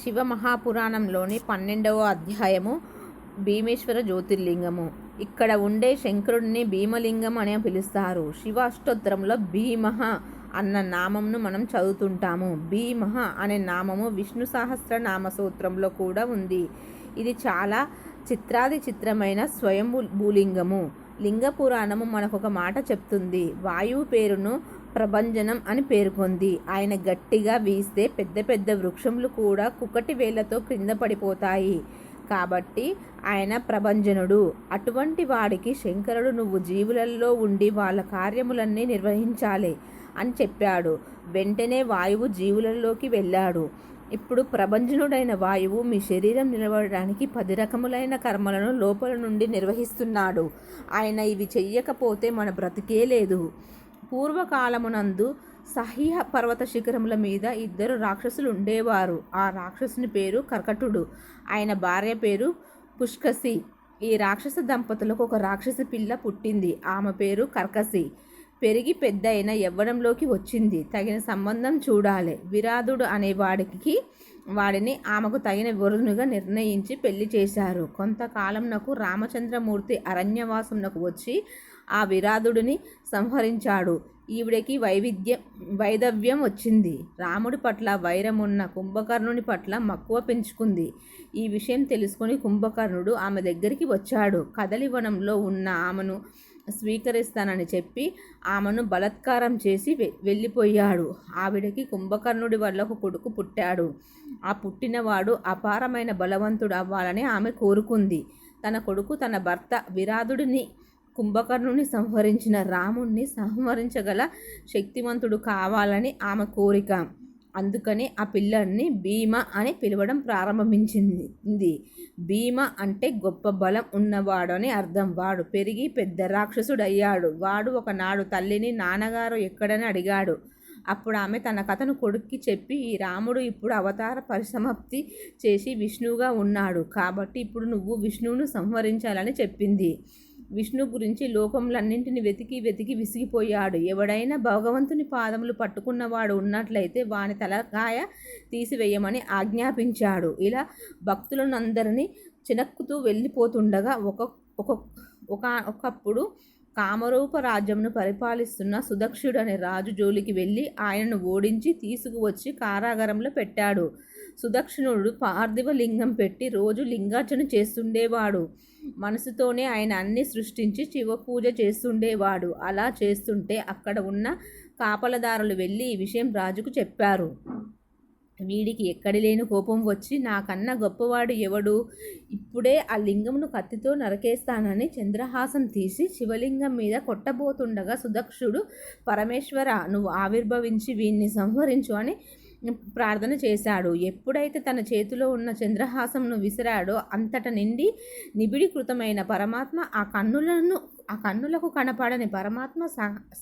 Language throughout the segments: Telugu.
శివ మహాపురాణంలోని పన్నెండవ అధ్యాయము భీమేశ్వర జ్యోతిర్లింగము. ఇక్కడ ఉండే శంకరుడిని భీమలింగం అని పిలుస్తారు. శివ అష్టోత్తరంలో భీమహ అన్న నామంను మనం చదువుతుంటాము. భీమహ అనే నామము విష్ణు సహస్ర నామ సూత్రంలో కూడా ఉంది. ఇది చాలా చిత్రాది చిత్రమైన స్వయం భూలింగము లింగ పురాణము మనకు ఒక మాట చెప్తుంది. వాయువు పేరును ప్రభంజనం అని పేర్కొంది. ఆయన గట్టిగా వీస్తే పెద్ద పెద్ద వృక్షములు కూడా కుక్కటి వేళ్ళతో క్రింద పడిపోతాయి. కాబట్టి ఆయన ప్రభంజనుడు. అటువంటి వాడికి శంకరుడు నువ్వు జీవులలో ఉండి వాళ్ళ కార్యములన్నీ నిర్వహించాలి అని చెప్పాడు. వెంటనే వాయువు జీవులలోకి వెళ్ళాడు. ఇప్పుడు ప్రభంజనుడైన వాయువు మీ శరీరం నిలబడడానికి పది రకములైన కర్మలను లోపల నుండి నిర్వహిస్తున్నాడు. ఆయన ఇవి చెయ్యకపోతే మన బ్రతికే లేదు. పూర్వకాలమునందు సహ్య పర్వత శిఖరముల మీద ఇద్దరు రాక్షసులు ఉండేవారు. ఆ రాక్షసుని పేరు కర్కటుడు. ఆయన భార్య పేరు పుష్కసి. ఈ రాక్షస దంపతులకు ఒక రాక్షసి పిల్ల పుట్టింది. ఆమె పేరు కర్కసి. పెరిగి పెద్ద అయిన యవ్వనంలోకి వచ్చింది. తగిన సంబంధం చూడాలి. విరాధుడు అనే వాడికి వాడిని ఆమెకు తగిన వరునుగా నిర్ణయించి పెళ్ళి చేశారు. కొంతకాలంనకు రామచంద్రమూర్తి అరణ్యవాసంనకు వచ్చి ఆ విరాధుడిని సంహరించాడు. ఈవిడకి వైవిధ్యం వైదవ్యం వచ్చింది. రాముడి పట్ల వైరమున్న కుంభకర్ణుని పట్ల మక్కువ పెంచుకుంది. ఈ విషయం తెలుసుకుని కుంభకర్ణుడు ఆమె దగ్గరికి వచ్చాడు. కదలివనంలో ఉన్న ఆమెను స్వీకరిస్తానని చెప్పి ఆమెను బలత్కారం చేసి వెళ్ళిపోయాడు. ఆవిడకి కుంభకర్ణుడి వల్ల ఒక కొడుకు పుట్టాడు. ఆ పుట్టినవాడు అపారమైన బలవంతుడు అవ్వాలని ఆమె కోరుకుంది. తన కొడుకు తన భర్త విరాధుడిని కుంభకర్ణుని సంహరించిన రాముణ్ణి సంహరించగల శక్తివంతుడు కావాలని ఆమె కోరిక. అందుకని ఆ పిల్లల్ని భీమ అని పిలవడం ప్రారంభించింది. భీమ అంటే గొప్ప బలం ఉన్నవాడు అని అర్థం. వాడు పెరిగి పెద్ద రాక్షసుడయ్యాడు. వాడు ఒకనాడు తల్లిని నాన్నగారు ఎక్కడని అడిగాడు. అప్పుడు ఆమె తన కథను కొడుక్కి చెప్పి ఈ రాముడు ఇప్పుడు అవతార పరిసమాప్తి చేసి విష్ణువుగా ఉన్నాడు. కాబట్టి ఇప్పుడు నువ్వు విష్ణువును సంహరించాలని చెప్పింది. విష్ణు గురించి లోకములన్నింటిని వెతికి వెతికి విసిగిపోయాడు. ఎవడైనా భగవంతుని పాదములు పట్టుకున్నవాడు ఉన్నట్లయితే వాని తలకాయ తీసివేయమని ఆజ్ఞాపించాడు. ఇలా భక్తులనందరినీ చినక్కుతూ వెళ్ళిపోతుండగా ఒక ఒక ఒక ఒకప్పుడు కామరూప రాజ్యంను పరిపాలిస్తున్న సుదక్షుడు అనే రాజు జోలికి వెళ్ళి ఆయనను ఓడించి తీసుకువచ్చి కారాగారంలో పెట్టాడు. సుదక్షిణుడు పార్థివ లింగం పెట్టి రోజు లింగార్చన చేస్తుండేవాడు. మనసుతోనే ఆయన అన్ని సృష్టించి శివ పూజ చేస్తుండేవాడు. అలా చేస్తుంటే అక్కడ ఉన్న కాపలదారులు వెళ్ళి ఈ విషయం రాజుకు చెప్పారు. వీడికి ఎక్కడి లేని కోపం వచ్చి నాకన్నా గొప్పవాడు ఎవడు? ఇప్పుడే ఆ లింగమును కత్తితో నరకేస్తానని చంద్రహాసం తీసి శివలింగం మీద కొట్టబోతుండగా సుదక్షుడు పరమేశ్వర నువ్వు ఆవిర్భవించి వీణ్ణి సంహరించు అని ప్రార్థన చేశాడు. ఎప్పుడైతే తన చేతిలో ఉన్న చంద్రహాసంను విసిరాడో అంతట నిండి నిబిడీకృతమైన పరమాత్మ ఆ కన్నులను ఆ కన్నులకు కనపడని పరమాత్మ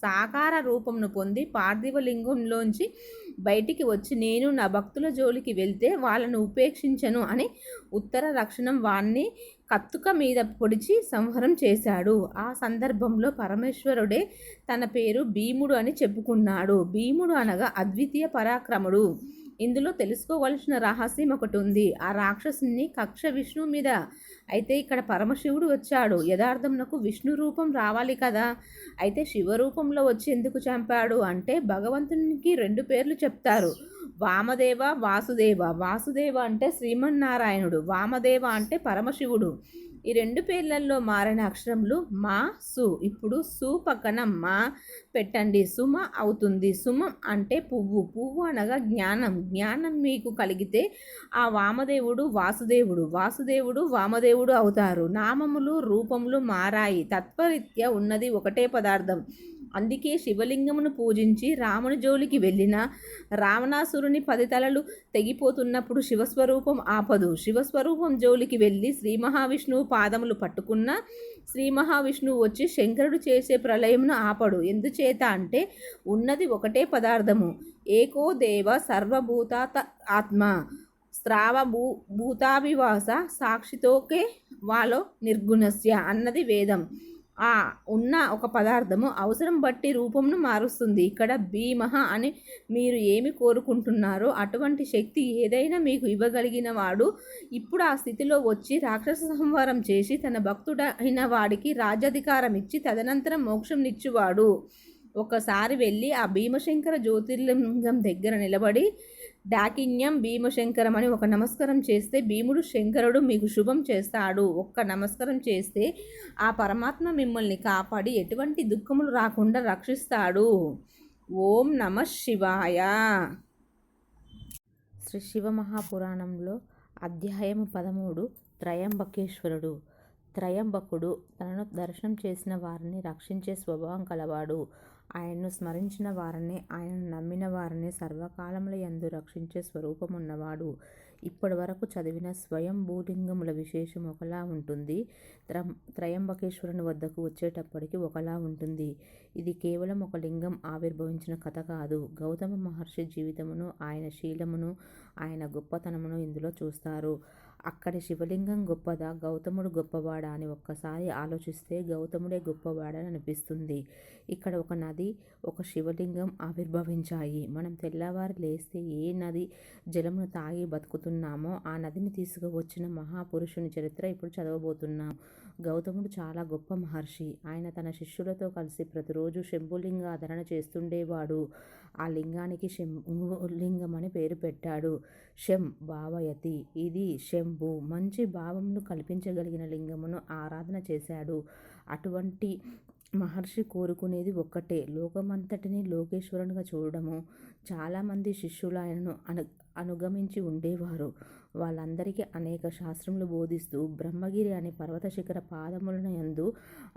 సాకార రూపంను పొంది పార్థివలింగంలోంచి బయటికి వచ్చి నేను నా భక్తుల జోలికి వెళ్తే వాళ్ళను ఉపేక్షించను అని ఉత్తర రక్షణం వాణ్ణి కత్తుక మీద పొడిచి సంహరం చేశాడు. ఆ సందర్భంలో పరమేశ్వరుడే తన పేరు భీముడు అని చెప్పుకున్నాడు. భీముడు అనగా అద్వితీయ పరాక్రముడు. ఇందులో తెలుసుకోవలసిన రహస్యం ఒకటి ఉంది. ఆ రాక్షసుని కక్ష విష్ణు మీద అయితే ఇక్కడ పరమశివుడు వచ్చాడు. యథార్థంనకు విష్ణు రూపం రావాలి కదా. అయితే శివరూపంలో వచ్చి ఎందుకు చంపాడు? అంటే భగవంతునికి రెండు పేర్లు చెప్తారు. వామదేవ వాసుదేవ. వాసుదేవ అంటే శ్రీమన్నారాయణుడు. వామదేవ అంటే పరమశివుడు. ఈ రెండు పేర్లలో మారిన అక్షరములు మా సు. ఇప్పుడు సు పక్కన మా పెట్టండి. సుమ అవుతుంది. సుమం అంటే పువ్వు. పువ్వు అనగా జ్ఞానం. జ్ఞానం మీకు కలిగితే ఆ వామదేవుడు వాసుదేవుడు. వాసుదేవుడు వామదేవుడు అవుతారు. నామములు రూపములు మారాయి. తత్వరీత్యా ఉన్నది ఒకటే పదార్థం. అందుకే శివలింగమును పూజించి రాముని జోలికి వెళ్ళిన రావణాసురుని పది తలలు తెగిపోతున్నప్పుడు శివస్వరూపం ఆపదు. శివస్వరూపం జోలికి వెళ్ళి శ్రీ మహావిష్ణువు పాదములు పట్టుకున్న శ్రీ మహావిష్ణువు వచ్చి శంకరుడు చేసే ప్రళయమును ఆపడు. ఎందుచేత అంటే ఉన్నది ఒకటే పదార్థము. ఏకో దేవ సర్వభూతాత ఆత్మ. స్రావ భూ భూతాభివాస సాక్షితోకే వాలో నిర్గుణస్య అన్నది వేదం. ఆ ఉన్న ఒక పదార్థము అవసరం బట్టి రూపంను మారుస్తుంది. ఇక్కడ భీమహ అని మీరు ఏమి కోరుకుంటున్నారో అటువంటి శక్తి ఏదైనా మీకు ఇవ్వగలిగిన వాడు ఇప్పుడు ఆ స్థితిలో వచ్చి రాక్షస సంహారం చేసి తన భక్తుడైన వాడికి రాజ్యాధికారం ఇచ్చి తదనంతరం మోక్షం నిచ్చువాడు. ఒకసారి వెళ్ళి ఆ భీమశంకర జ్యోతిర్లింగం దగ్గర నిలబడి డాకిన్యం భీమశంకరం అని ఒక నమస్కారం చేస్తే భీముడు శంకరుడు మీకు శుభం చేస్తాడు. ఒక్క నమస్కారం చేస్తే ఆ పరమాత్మ మిమ్మల్ని కాపాడి ఎటువంటి దుఃఖములు రాకుండా రక్షిస్తాడు. ఓం నమ శివాయ. శ్రీ శివ మహాపురాణంలో అధ్యాయము పదమూడు త్రయంబకేశ్వరుడు. త్రయంబకుడు తనను దర్శనం చేసిన వారిని రక్షించే స్వభావం కలవాడు. ఆయన్ను స్మరించిన వారిని ఆయనను నమ్మిన వారిని సర్వకాలముల యందు రక్షించే స్వరూపమున్నవాడు. ఇప్పటి వరకు చదివిన స్వయం భూలింగముల విశేషం ఒకలా ఉంటుంది. త్ర త్రయంబకేశ్వరుని వద్దకు వచ్చేటప్పటికి ఒకలా ఉంటుంది. ఇది కేవలం ఒక లింగం ఆవిర్భవించిన కథ కాదు. గౌతమ మహర్షి జీవితమును ఆయన శీలమును ఆయన గొప్పతనమును ఇందులో చూస్తారు. అక్కడి శివలింగం గొప్పదా? గౌతముడు గొప్పవాడా? అని ఒక్కసారి ఆలోచిస్తే గౌతముడే గొప్పవాడని అనిపిస్తుంది. ఇక్కడ ఒక నది ఒక శివలింగం ఆవిర్భవించాయి. మనం తెల్లవారు లేస్తే ఏ నది జలమును తాగి బతుకుతున్నామో ఆ నదిని తీసుకువచ్చిన మహాపురుషుని చరిత్ర ఇప్పుడు చదవబోతున్నాం. గౌతముడు చాలా గొప్ప మహర్షి. ఆయన తన శిష్యులతో కలిసి ప్రతిరోజు శంభులింగ ఆదరణ చేస్తుండేవాడు. ఆ లింగానికి శంభులింగం అని పేరు పెట్టాడు. శం భావయతి. ఇది శంభు. మంచి భావమును కల్పించగలిగిన లింగమును ఆరాధన చేశాడు. అటువంటి మహర్షి కోరుకునేది ఒక్కటే. లోకమంతటిని లోకేశ్వరునిగా చూడడము. చాలామంది శిష్యులు ఆయనను అను అనుగమించి ఉండేవారు. వాళ్ళందరికీ అనేక శాస్త్రములు బోధిస్తూ బ్రహ్మగిరి అనే పర్వత శిఖర పాదములను ఎందు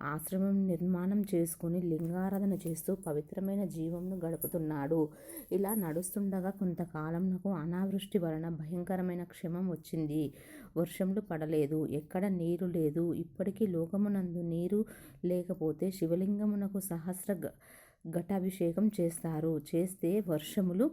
ఆశ్రమం నిర్మాణం చేసుకుని లింగారాధన చేస్తూ పవిత్రమైన జీవంను గడుపుతున్నాడు. ఇలా నడుస్తుండగా కొంతకాలంకు అనావృష్టి వలన భయంకరమైన క్షమం వచ్చింది. వర్షములు పడలేదు ఎక్కడ నీరు లేదు ఇప్పటికీ లోకమునందు నీరు లేకపోతే శివలింగమునకు సహస్ర ఘటాభిషేకం చేస్తారు. చేస్తే వర్షములు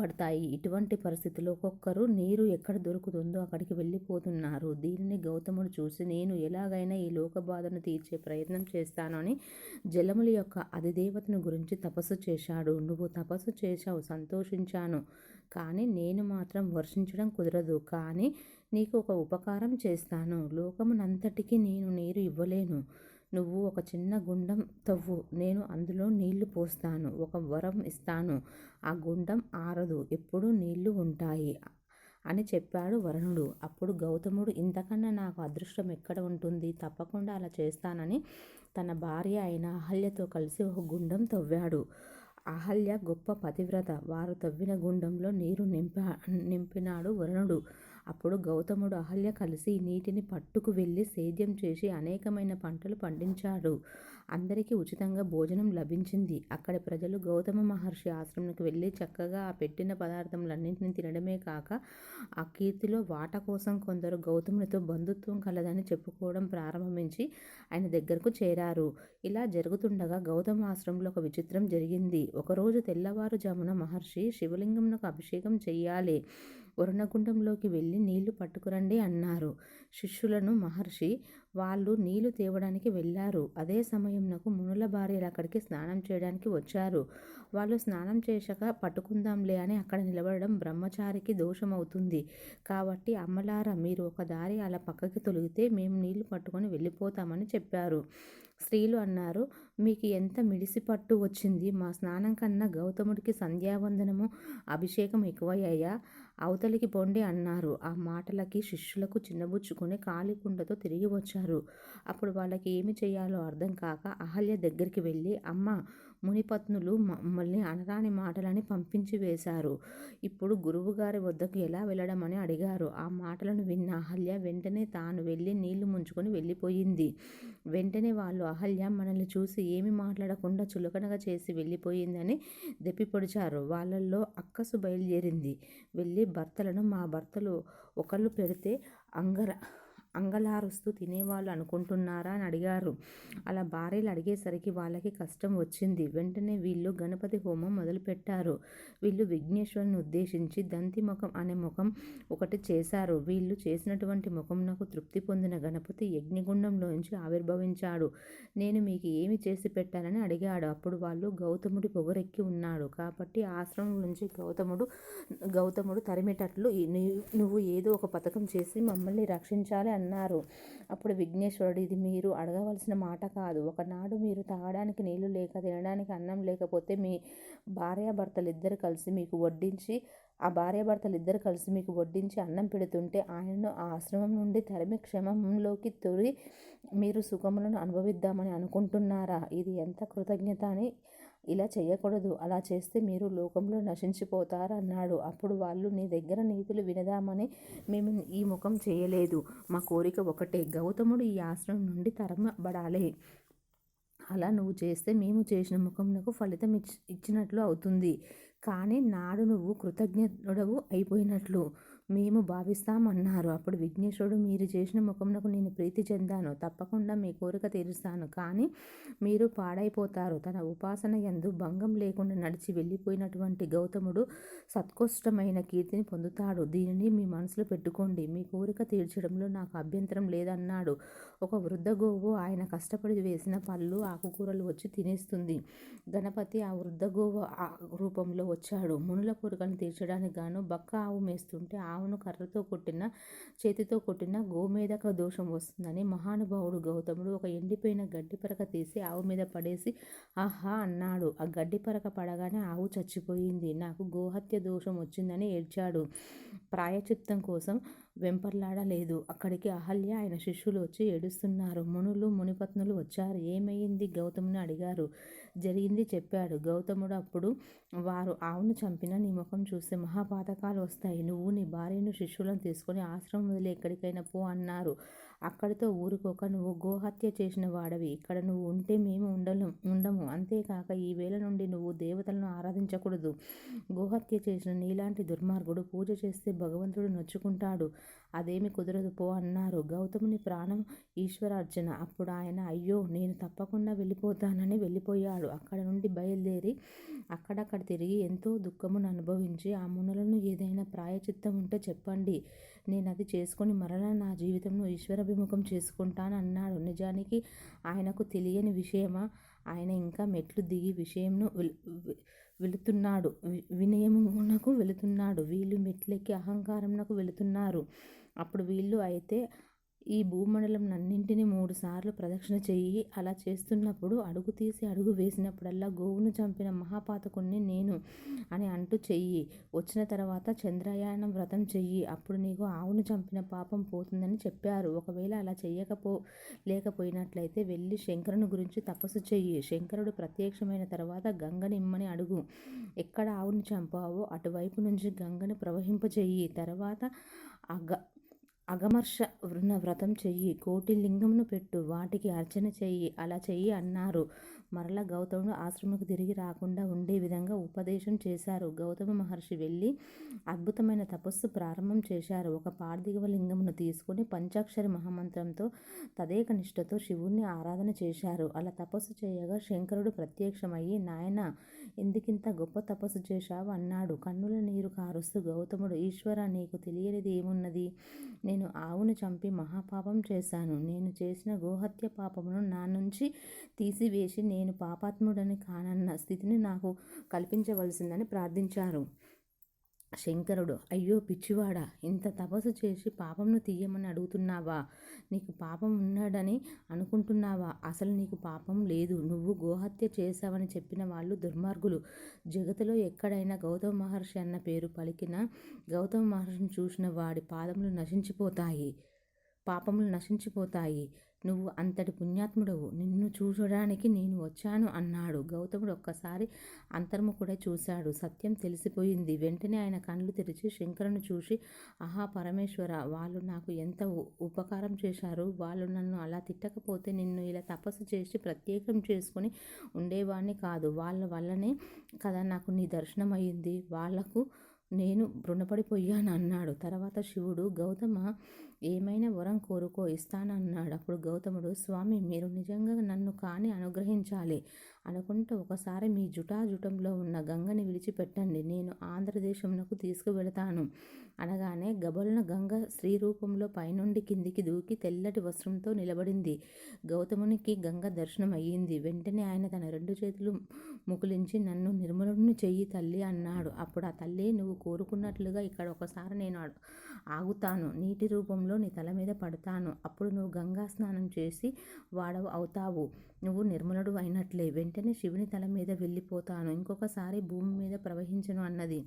పడతాయి. ఇటువంటి పరిస్థితుల్లో ఒక్కొక్కరు నీరు ఎక్కడ దొరుకుతుందో అక్కడికి వెళ్ళిపోతున్నారు. దీనిని గౌతముడు చూసి నేను ఎలాగైనా ఈ లోక బాధను తీర్చే ప్రయత్నం చేస్తాను అని జలముల యొక్క అధిదేవతను గురించి తపస్సు చేశాడు. నువ్వు తపస్సు చేశావు సంతోషించాను. కానీ నేను మాత్రం వర్షించడం కుదరదు. కానీ నీకు ఒక ఉపకారం చేస్తాను. లోకమునంతటికీ నేను నీరు ఇవ్వలేను. నువ్వు ఒక చిన్న గుండం తవ్వు నేను అందులో నీళ్ళు పోస్తాను ఒక వరం ఇస్తాను. ఆ గుండం ఆరదు ఎప్పుడూ నీళ్ళు ఉంటాయి అని చెప్పాడు వరుణుడు. అప్పుడు గౌతముడు ఇంతకన్నా నాకు అదృష్టం ఎక్కడ ఉంటుంది? తప్పకుండా అలా చేస్తానని తన భార్య అయిన అహల్యతో కలిసి ఒక గుండం తవ్వాడు. అహల్య గొప్ప పతివ్రత వారు తవ్విన గుండంలో నీరు నింపా నింపినాడు వరుణుడు. అప్పుడు గౌతముడు అహల్య కలిసి నీటిని పట్టుకు వెళ్ళి సేద్యం చేసి అనేకమైన పంటలు పండించాడు. అందరికీ ఉచితంగా భోజనం లభించింది. అక్కడి ప్రజలు గౌతమ మహర్షి ఆశ్రమంకి వెళ్ళి చక్కగా ఆ పెట్టిన పదార్థములన్నింటినీ తినడమే కాక ఆ కీర్తిలో వాట కోసం కొందరు గౌతమునితో బంధుత్వం కలదని చెప్పుకోవడం ప్రారంభించి ఆయన దగ్గరకు చేరారు. ఇలా జరుగుతుండగా గౌతమ ఆశ్రమంలో ఒక విచిత్రం జరిగింది. ఒకరోజు తెల్లవారుజామున మహర్షి శివలింగంకు అభిషేకం చేయాలి వరుణగుండంలోకి వెళ్ళి నీళ్ళు పట్టుకురండి అన్నారు. శిష్యులను మహర్షి వాళ్ళు నీళ్ళు తేవడానికి వెళ్ళారు. అదే సమయంలో మునుల భార్యలు అక్కడికి స్నానం చేయడానికి వచ్చారు. వాళ్ళు స్నానం చేశాక పట్టుకుందాంలే అని అక్కడ నిలబడడం బ్రహ్మచారికి దోషమవుతుంది. కాబట్టి అమ్మలారా మీరు ఒక దారి అలా పక్కకి తొలిగితే మేము నీళ్ళు పట్టుకొని వెళ్ళిపోతామని చెప్పారు. స్త్రీలు అన్నారు మీకు ఎంత మిడిసి పట్టు వచ్చింది? మా స్నానం కన్నా గౌతముడికి సంధ్యావందనము అభిషేకం ఎక్కువయ్యాయా? అవతలికి పొండి అన్నారు. ఆ మాటలకి శిష్యులకు చిన్నబుచ్చుకొని కాలికుండతో తిరిగి వచ్చారు. అప్పుడు వాళ్ళకి ఏమి చేయాలో అర్థం కాక అహల్య దగ్గరికి వెళ్ళి అమ్మ మునిపత్నులు మమ్మల్ని అనరాని మాటలని పంపించి వేశారు. ఇప్పుడు గురువుగారి వద్దకు ఎలా వెళ్ళడమని అడిగారు. ఆ మాటలను విన్న అహల్య వెంటనే తాను వెళ్ళి నీళ్ళు ముంచుకొని వెళ్ళిపోయింది. వెంటనే వాళ్ళు అహల్య మనల్ని చూసి ఏమి మాట్లాడకుండా చులకనగా చేసి వెళ్ళిపోయిందని దెప్పిపొడిచారు. వాళ్ళల్లో అక్కసు బయలుదేరింది. వెళ్ళి భర్తలను మా భర్తలు ఒకళ్ళు పెడితే అంగర అంగలారుస్తూ తినేవాళ్ళు అనుకుంటున్నారా అని అడిగారు. అలా భార్యలు అడిగేసరికి వాళ్ళకి కష్టం వచ్చింది. వెంటనే వీళ్ళు గణపతి హోమం మొదలుపెట్టారు. వీళ్ళు విఘ్నేశ్వరుని ఉద్దేశించి దంతి ముఖం అనే ముఖం ఒకటి చేశారు. వీళ్ళు చేసినటువంటి ముఖం నాకు తృప్తి పొందిన గణపతి యజ్ఞగుండంలోంచి ఆవిర్భవించాడు. నేను మీకు ఏమి చేసి పెట్టాలని అడిగాడు. అప్పుడు వాళ్ళు గౌతముడి పొగరెక్కి ఉన్నాడు కాబట్టి ఆశ్రమం నుంచి గౌతముడు గౌతముడు తరిమేటట్లు నువ్వు ఏదో ఒక పథకం చేసి మమ్మల్ని రక్షించాలి అన్నారు. అప్పుడు విఘ్నేశ్వరుడు ఇది మీరు అడగవలసిన మాట కాదు. ఒకనాడు మీరు తాగడానికి నీళ్ళు లేక తినడానికి అన్నం లేకపోతే మీ భార్యాభర్తలిద్దరు కలిసి మీకు వడ్డించి ఆ భార్యాభర్తలు ఇద్దరు కలిసి మీకు వడ్డించి అన్నం పెడుతుంటే ఆయనను ఆ ఆశ్రమం నుండి తరిమి క్షమంలోకి తొలి మీరు సుఖములను అనుభవిద్దామని అనుకుంటున్నారా? ఇది ఎంత కృతజ్ఞత అని ఇలా చేయకూడదు. అలా చేస్తే మీరు లోకంలో నశించిపోతారు అన్నాడు అప్పుడు వాళ్ళు నీ దగ్గర నీతులు వినదామని మేము ఈ ముఖం చేయలేదు. మా కోరిక ఒకటే. గౌతముడు ఈ ఆశ్రమం నుండి తరమబడాలి. అలా నువ్వు చేస్తే మేము చేసిన ముఖంనకు ఫలితం ఇచ్చి ఇచ్చినట్లు అవుతుంది. కానీ నాడు నువ్వు కృతజ్ఞుడవు అయిపోయినట్లు. మేము భావిస్తామన్నారు. అప్పుడు విఘ్నేశ్వరుడు మీరు చేసిన ముఖంనకు నేను ప్రీతి చెందాను. తప్పకుండా మీ కోరిక తీరుస్తాను. కానీ మీరు పాడైపోతారు. తన ఉపాసన ఎందు భంగం లేకుండా నడిచి వెళ్ళిపోయినటువంటి గౌతముడు సత్కోష్టమైన కీర్తిని పొందుతాడు. దీనిని మీ మనసులో పెట్టుకోండి. మీ కోరిక తీర్చడంలో నాకు అభ్యంతరం లేదన్నాడు. ఒక వృద్ధ గోవు ఆయన కష్టపడి వేసిన పళ్ళు ఆకుకూరలు వచ్చి తినేస్తుంది. గణపతి ఆ వృద్ధ గోవు ఆ రూపంలో వచ్చాడు. మునుల కోరికలను తీర్చడానికి గాను బక్క ఆవు మేస్తుంటే ఆ ఆవును కర్రతో కొట్టిన చేతితో కొట్టిన గోమేధక దోషం వస్తుందని మహానుభావుడు గౌతముడు ఒక ఎండిపోయిన గడ్డి పరక తీసి ఆవు మీద పడేసి ఆహా అన్నాడు. ఆ గడ్డి పరక పడగానే ఆవు చచ్చిపోయింది. నాకు గోహత్య దోషం వచ్చిందని ఏడ్చాడు. ప్రాయచిత్తం కోసం వెంపర్లాడలేదు. అక్కడికి అహల్య ఆయన శిష్యులు వచ్చి ఏడుస్తున్నారు. మునులు మునిపత్నులు వచ్చారు. ఏమైంది? గౌతముని అడిగారు. జరిగింది చెప్పాడు. గౌతముడు అప్పుడు వారు ఆవును చంపిన నీ ముఖం చూస్తే మహాపాతకాలు వస్తాయి. నువ్వు నీ భార్యను శిష్యులను తీసుకొని ఆశ్రమం వదిలి ఎక్కడికైనా పో అన్నారు. అక్కడితో ఊరుకోక నువ్వు గోహత్య చేసిన వాడవి. ఇక్కడ నువ్వు ఉంటే మేము ఉండలేం ఉండము. అంతేకాక ఈ వేళ నుండి నువ్వు దేవతలను ఆరాధించకూడదు. గోహత్య చేసిన నీలాంటి దుర్మార్గుడు పూజ చేస్తే భగవంతుడు నొచ్చుకుంటాడు. అదేమి కుదరదు. పో అన్నారు. గౌతముని ప్రాణం ఈశ్వరార్చన అప్పుడు ఆయన అయ్యో నేను తప్పకుండా వెళ్ళిపోతానని వెళ్ళిపోయాడు. అక్కడ నుండి బయలుదేరి అక్కడక్కడ తిరిగి ఎంతో దుఃఖమును అనుభవించి ఆ మునులను ఏదైనా ప్రాయచిత్తం ఉంటే చెప్పండి. నేను అది చేసుకొని మరలా నా జీవితంను ఈశ్వరాభిముఖం చేసుకుంటాను అన్నాడు. నిజానికి ఆయనకు తెలియని విషయమా? ఆయన ఇంకా మెట్లు దిగి విషయంను వెళుతున్నాడు. వినయమునకు వెళుతున్నాడు. వీళ్ళు మెట్లెక్కి అహంకారమునకు వెళుతున్నారు. అప్పుడు వీళ్ళు అయితే ఈ భూమండలం అన్నింటిని మూడు సార్లు ప్రదక్షిణ చెయ్యి అలా చేస్తున్నప్పుడు అడుగు తీసి అడుగు వేసినప్పుడల్లా గోవును చంపిన మహాపాతకుణ్ణి నేను అని అంటూ చెయ్యి. వచ్చిన తర్వాత చంద్రయానం వ్రతం చెయ్యి. అప్పుడు నీకు ఆవును చంపిన పాపం పోతుందని చెప్పారు. ఒకవేళ అలా చెయ్యకపో లేకపోయినట్లయితే వెళ్ళి శంకరుని గురించి తపస్సు చెయ్యి. శంకరుడు ప్రత్యక్షమైన తర్వాత గంగని ఇమ్మని అడుగు. ఎక్కడ ఆవుని చంపావో అటువైపు నుంచి గంగను ప్రవహింపచెయ్యి తర్వాత అగ అగమర్ష వృణ వ్రతం చెయ్యి కోటి లింగమును పెట్టు వాటికి అర్చన చెయ్యి అలా చెయ్యి అన్నారు. మరల గౌతముడు ఆశ్రమకు తిరిగి రాకుండా ఉండే విధంగా ఉపదేశం చేశారు. గౌతమ మహర్షి వెళ్ళి అద్భుతమైన తపస్సు ప్రారంభం చేశారు. ఒక పార్థివ లింగమును తీసుకొని పంచాక్షరి మహామంత్రంతో తదేక నిష్టతో శివుణ్ణి ఆరాధన చేశారు. అలా తపస్సు చేయగా శంకరుడు ప్రత్యక్షమయ్యి నాయన ఎందుకింత గొప్ప తపస్సు చేశావు? అన్నాడు. కన్నుల నీరు కారుస్తూ గౌతముడు ఈశ్వర నీకు తెలియనిది ఏమున్నది? నేను ఆవును చంపి మహాపాపం చేశాను. నేను చేసిన గోహత్య పాపమును నా నుంచి తీసివేసి నేను పాపాత్ముడని కానన్న స్థితిని నాకు కల్పించవలసిందని ప్రార్థించారు. శంకరుడు అయ్యో పిచ్చివాడా ఇంత తపస్సు చేసి పాపంను తీయమని అడుగుతున్నావా? నీకు పాపం ఉన్నాడని అనుకుంటున్నావా? అసలు నీకు పాపం లేదు. నువ్వు గోహత్య చేశావని చెప్పిన వాళ్ళు దుర్మార్గులు. జగతిలో ఎక్కడైనా గౌతమ మహర్షి అన్న పేరు పలికిన గౌతమ మహర్షిని చూసిన వాడి పాదములు నశించిపోతాయి. పాపములు నశించిపోతాయి. నువ్వు అంతటి పుణ్యాత్ముడవు. నిన్ను చూడడానికి నేను వచ్చాను అన్నాడు. గౌతముడు ఒక్కసారి అంతర్ముఖుడే చూశాడు. సత్యం తెలిసిపోయింది. వెంటనే ఆయన కళ్ళు తెరిచి శంకరను చూసి ఆహా పరమేశ్వర వాళ్ళు నాకు ఎంత ఉ- ఉపకారం చేశారు. వాళ్ళు నన్ను అలా తిట్టకపోతే నిన్ను ఇలా తపస్సు చేసి ప్రత్యేకం చేసుకొని ఉండేవాడిని కాదు. వాళ్ళ వల్లనే కదా నాకు నీ దర్శనం అయ్యింది వాళ్ళకు నేను రుణపడిపోయాను అన్నాడు. తర్వాత శివుడు గౌతమ ఏమైనా వరం కోరుకో ఇస్తానన్నాడు. అప్పుడు గౌతముడు స్వామి మీరు నిజంగా నన్ను కాని అనుగ్రహించాలి అనుకుంటూ ఒకసారి మీ జుటాజుటంలో ఉన్న గంగని విడిచిపెట్టండి. నేను ఆంధ్రదేశంకు తీసుకువెళతాను. అనగానే గబలున గంగ స్త్రీ రూపంలో పైనుండి కిందికి దూకి తెల్లటి వస్త్రంతో నిలబడింది. గౌతమునికి గంగ దర్శనం అయ్యింది వెంటనే ఆయన తన రెండు చేతులు ముకులించి నన్ను నిర్మలుడిని చెయ్యి తల్లి అన్నాడు. అప్పుడు ఆ తల్లి నువ్వు కోరుకున్నట్లుగా ఇక్కడ ఒకసారి నేను ఆగుతాను. నీటి రూపంలో నీ తల మీద పడతాను. అప్పుడు నువ్వు గంగా స్నానం చేసి వాడవు అవుతావు. నువ్వు నిర్మలుడు అయినట్లే. వెంటనే శివుని తల మీద వెళ్ళిపోతాను. ఇంకొకసారి భూమి మీద ప్రవహించను అన్నది.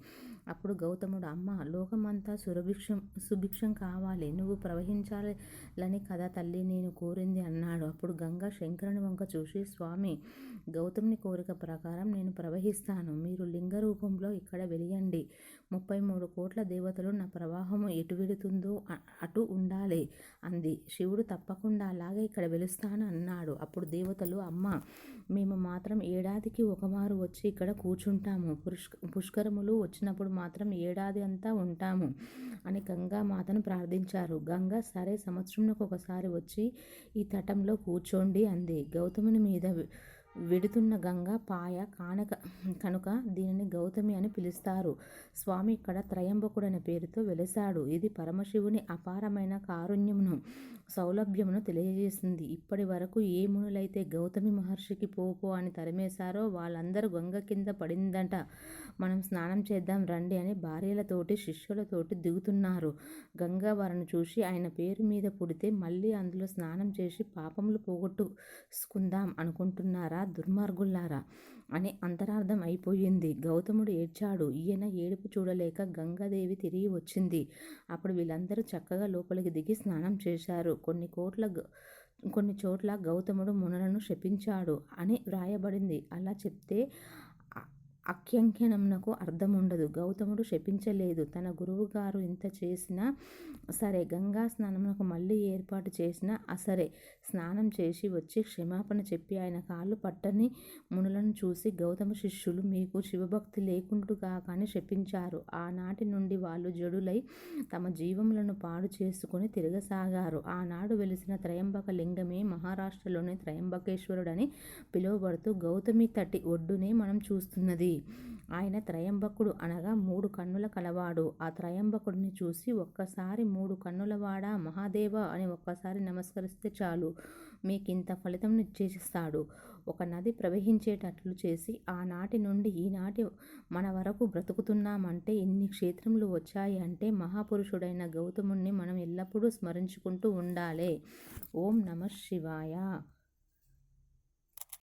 అప్పుడు గౌతముడు అమ్మ లోకమంతా సురభిక్షం సుభిక్షం కావాలి. నువ్వు ప్రవహించాలని కదా తల్లి నేను కోరింది అన్నాడు. అప్పుడు గంగా శంకరుని వంక చూసి స్వామి గౌతముని కోరిక ప్రకారం నేను ప్రవహిస్తాను. మీరు లింగ రూపంలో ఇక్కడ వెలియండి. ముప్పై మూడు కోట్ల దేవతలు నా ప్రవాహము ఎటు వెళుతుందో అటు ఉండాలి అంది. శివుడు తప్పకుండా అలాగే ఇక్కడ వెలుస్తాను అన్నాడు. అప్పుడు దేవత దేవతలు అమ్మ మేము మాత్రం ఏడాదికి ఒకమారు వచ్చి ఇక్కడ కూర్చుంటాము. పుష్క పుష్కరములు వచ్చినప్పుడు మాత్రం ఏడాది అంతా ఉంటాము అని గంగా మాతను ప్రార్థించారు. గంగ సరే సంవత్సరంలో ఒకసారి వచ్చి ఈ తటంలో కూర్చోండి అంది. గౌతముని మీద వెడుతున్న గంగ పాయ కానక కనుక దీనిని గౌతమి అని పిలుస్తారు. స్వామి ఇక్కడ త్రయంబకుడైన పేరుతో వెలసాడు. ఇది పరమశివుని అపారమైన కారుణ్యమును సౌలభ్యమును తెలియజేసింది. ఇప్పటి వరకు ఏ మునులైతే గౌతమి మహర్షికి పోపో అని తరిమేశారో వాళ్ళందరూ గంగ కింద పడిందంట. మనం స్నానం చేద్దాం రండి అని భార్యలతోటి శిష్యులతోటి దిగుతున్నారు. గంగా వారిని చూసి ఆయన పేరు మీద పుడితే మళ్ళీ అందులో స్నానం చేసి పాపములు పోగొట్టుకుందాం అనుకుంటున్నారా? దుర్మార్గుల్లారా? అని అంతరార్థం అయిపోయింది. గౌతముడు ఏడ్చాడు. ఈయన ఏడుపు చూడలేక గంగాదేవి తిరిగి వచ్చింది. అప్పుడు వీళ్ళందరూ చక్కగా లోపలికి దిగి స్నానం చేశారు. కొన్ని కోట్ల కొన్ని చోట్ల గౌతముడు మునులను శపించాడు అని వ్రాయబడింది. అలా చెప్తే అఖ్యంఖ్యనమునకు అర్థం ఉండదు గౌతముడు శపించలేదు. తన గురువుగారు ఇంత చేసినా సరే గంగా స్నానమునకు మళ్ళీ ఏర్పాటు చేసినా అసరే. స్నానం చేసి వచ్చి క్షమాపణ చెప్పి ఆయన కాళ్ళు పట్టని మునులను చూసి గౌతమ శిష్యులు మీకు శివభక్తి లేకుండుగా కానీ శపించారు. ఆనాటి నుండి వాళ్ళు జడులై తమ జీవములను పాడు చేసుకుని తిరగసాగారు. ఆనాడు వెలిసిన త్రయంబక లింగమే మహారాష్ట్రలోని త్రయంబకేశ్వరుడని పిలువబడుతూ గౌతమి తటి ఒడ్డునే మనం చూస్తున్నది. ఆయన త్రయంబకుడు అనగా మూడు కన్నుల కలవాడు. ఆ త్రయంబకుడిని చూసి ఒక్కసారి మూడు కన్నులవాడా మహాదేవ! అని ఒక్కసారి నమస్కరిస్తే చాలు. మీకింత ఫలితం నిశ్చయిస్తాడు. ఒక నది ప్రవహించేటట్లు చేసి ఆనాటి నుండి ఈనాటి మన వరకు బ్రతుకుతున్నామంటే ఇన్ని క్షేత్రములు వచ్చాయి అంటే మహాపురుషుడైన గౌతముణ్ణి మనం ఎల్లప్పుడూ స్మరించుకుంటూ ఉండాలి. ఓం నమ శివాయ.